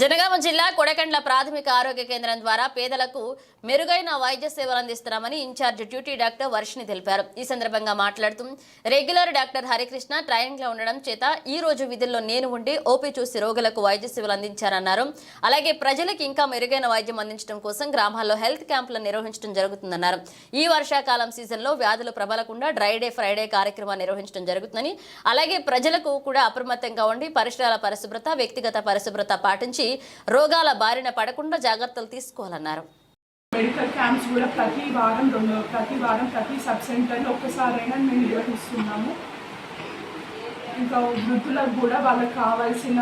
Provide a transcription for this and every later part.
జనగామ జిల్లా కొడకండ్ల ప్రాథమిక ఆరోగ్య కేంద్రం ద్వారా పేదలకు మెరుగైన వైద్య సేవలు అందిస్తున్నామని ఇన్ఛార్జ్ డ్యూటీ డాక్టర్ వర్షిని తెలిపారు. ఈ సందర్భంగా మాట్లాడుతూ రెగ్యులర్ డాక్టర్ హరికృష్ణ ట్రైనింగ్లో ఉండడం చేత ఈ రోజు విధుల్లో నేను ఉండి ఓపీ చూసి రోగులకు వైద్య సేవలు అందించారన్నారు అలాగే ప్రజలకు ఇంకా మెరుగైన వైద్యం అందించడం కోసం గ్రామాల్లో హెల్త్ క్యాంపులను నిర్వహించడం జరుగుతుందన్నారు. ఈ వర్షాకాలం సీజన్లో వ్యాధులు ప్రబలకుండా డ్రై డే ఫ్రైడే కార్యక్రమాన్ని నిర్వహించడం జరుగుతుందని అలాగే ప్రజలకు కూడా అప్రమత్తంగా ఉండి పరిసరాల పరిశుభ్రత వ్యక్తిగత పరిశుభ్రత పాటించి రోగాల బారిన పడకుండా జాగ్రత్తలు తీసుకోవాలన్నారు. మెడికల్ క్యాంప్స్ కూడా ప్రతి వారం రెండు ప్రతి వారం ప్రతి సబ్ సెంటర్లో ఒక్కసారైనా మేము నిర్వహిస్తున్నాము. ఇంకా వృద్ధులకు కూడా వాళ్ళకి కావాల్సిన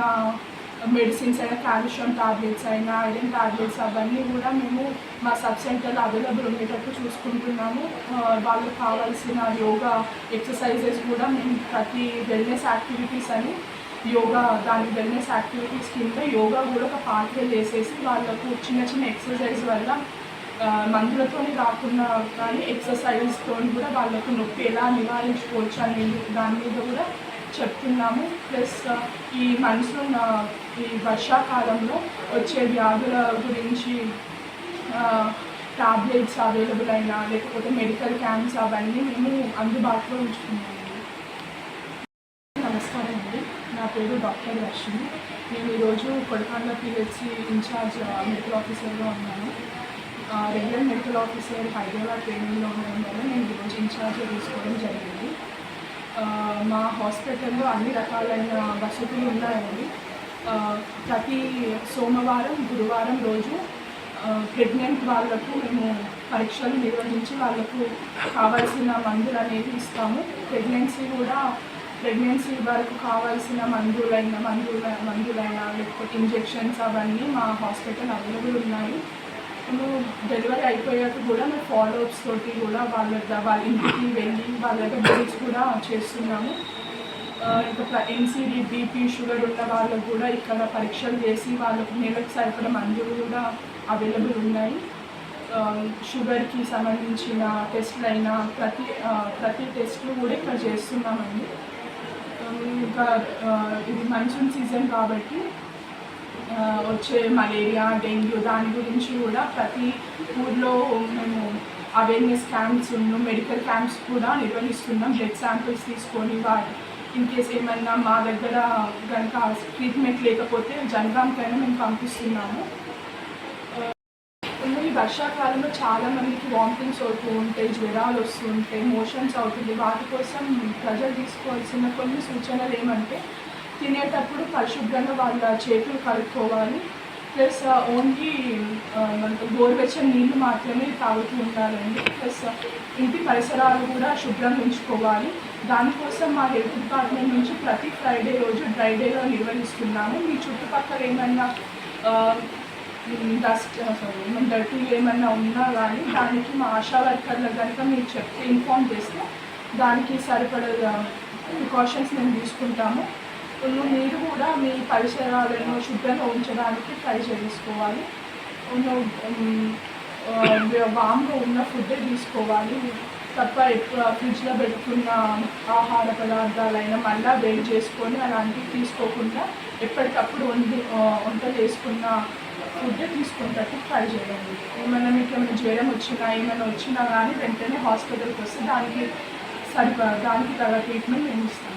మెడిసిన్స్ అయినా కాల్షియం టాబ్లెట్స్ అయినా ఐరన్ టాబ్లెట్స్ అవన్నీ కూడా మేము మా సబ్ సెంటర్లో అవైలబుల్ ఉండేటట్టు చూసుకుంటున్నాము. వాళ్ళకి కావాల్సిన యోగా ఎక్సర్సైజెస్ కూడా మేము ప్రతి వెల్నెస్ యాక్టివిటీస్ అని యోగా దాని వెల్నెస్ యాక్టివిటీస్ కింద యోగా కూడా ఒక పార్ట్గా చేసేసి వాళ్ళకు చిన్న చిన్న ఎక్సర్సైజ్ వల్ల మందులతోనే కాకుండా కానీ ఎక్సర్సైజ్తో కూడా వాళ్ళకు నొప్పి ఎలా నివారించుకోవచ్చు అనేది దాని మీద కూడా చెప్తున్నాము. ప్లస్ ఈ మన్సూన్ ఈ వర్షాకాలంలో వచ్చే వ్యాధుల గురించి టాబ్లెట్స్ అవైలబుల్ అయినా లేకపోతే మెడికల్ క్యాంప్స్ అవన్నీ మేము అందుబాటులో ఉంచుకున్నాము. నా పేరు డాక్టర్ రష్మి. నేను ఈరోజు కొడకాండ పిహెచ్సి ఇన్ఛార్జ్ మెడికల్ ఆఫీసర్గా ఉన్నాను. రెగ్యులర్ మెడికల్ ఆఫీసర్ హైదరాబాద్ ట్రైనింగ్లో ఉండడం వల్ల నేను ఈరోజు ఇన్ఛార్జ్ తీసుకోవడం జరిగింది. మా హాస్పిటల్లో అన్ని రకాలైన వసతులు ఉన్నాయండి. ప్రతి సోమవారం గురువారం రోజు ప్రెగ్నెంట్ వాళ్ళకు మేము పరీక్షలు నిర్వహించి వాళ్ళకు కావాల్సిన మందులు అనేవి ఇస్తాము. ప్రెగ్నెన్సీ కూడా ప్రెగ్నెన్సీ వరకు కావాల్సిన మందులైన మందుల మందులైన లేకపోతే ఇంజెక్షన్స్ అవన్నీ మా హాస్పిటల్ అవైలబుల్ ఉన్నాయి. మేము డెలివరీ అయిపోయాక కూడా మేము ఫాలోఅప్స్ తోటి కూడా వాళ్ళ ద- వాళ్ళ ఇంటికి వెళ్ళి వాళ్ళ దగ్గర బిల్స్ కూడా చేస్తున్నాము. ఇంకా ఎన్సీడీ బీపీ షుగర్ ఉన్న వాళ్ళకు కూడా ఇక్కడ పరీక్షలు చేసి వాళ్ళకు నెలకు సరిపడ మందులు కూడా అవైలబుల్ ఉన్నాయి. షుగర్కి సంబంధించిన టెస్ట్లు అయినా ప్రతి ప్రతి టెస్ట్లు కూడా ఇక్కడ చేస్తున్నామండి. ఇంకా ఇది మన్సూన్ సీజన్ కాబట్టి వచ్చే మలేరియా డెంగ్యూ దాని గురించి కూడా ప్రతి ఊర్లో మేము అవేర్నెస్ క్యాంప్స్ ఉన్నాం మెడికల్ క్యాంప్స్ కూడా నిర్వహిస్తున్నాం బ్లడ్ శాంపిల్స్ తీసుకొని వాటి ఇన్ కేస్ ఏమన్నా మా దగ్గర కనుక ట్రీట్మెంట్ లేకపోతే జనగాంకైనా మేము పంపిస్తున్నాము. వర్షాకాలంలో చాలా మందికి వామిటింగ్స్ అవుతూ ఉంటాయి జ్వరాలు వస్తుంటాయి మోషన్స్ అవుతుంది వాటి కోసం ప్రజలు తీసుకోవాల్సిన కొన్ని సూచనలు ఏమంటే తినేటప్పుడు పరిశుభ్రంగా వాళ్ళ చేతులు కడుక్కోవాలి. ప్లస్ ఓన్లీ uh, uh, గోరువెచ్చని నీళ్ళు మాత్రమే తాగుతూ ఉండాలండి. ప్లస్ uh, ఇంటి పరిసరాలు కూడా శుభ్రంగా ఉంచుకోవాలి. దానికోసం మా హెల్త్ డిపార్ట్మెంట్ నుంచి ప్రతి ఫ్రైడే రోజు డ్రై డేలో నిర్వహిస్తున్నాము. మీ చుట్టుపక్కల ఏమైనా డస్ట్ డర్టీ ఏమన్నా ఉన్నా కానీ దానికి మా ఆశా వర్కర్లకు కనుక మీరు చెప్తే ఇన్ఫామ్ చేస్తే దానికి సరిపడ ప్రికాషన్స్ మేము తీసుకుంటాము. ఉన్న మీరు కూడా మీ పరిసరాలను శుభ్రంగా ఉంచడానికి ట్రై చేసుకోవాలి. ఉన్న వామ్గా ఉన్న ఫుడ్డే తీసుకోవాలి. తప్ప ఎక్కువ ఫ్రిడ్జ్లో పెట్టుకున్న ఆహార పదార్థాలైనా మళ్ళీ వేడి చేసుకొని అలాంటివి తీసుకోకుండా ఎప్పటికప్పుడు వండి వంట చేసుకున్న ఫుడ్ తీసుకుంటట్టు ట్రై చేయండి. ఏమైనా మీకు ఏమైనా జ్వరం వచ్చినా ఏమైనా వచ్చినా కానీ వెంటనే హాస్పిటల్కి వస్తే దానికి సరిపడా దానికి తగ్గ ట్రీట్మెంట్ మేము ఇస్తాం.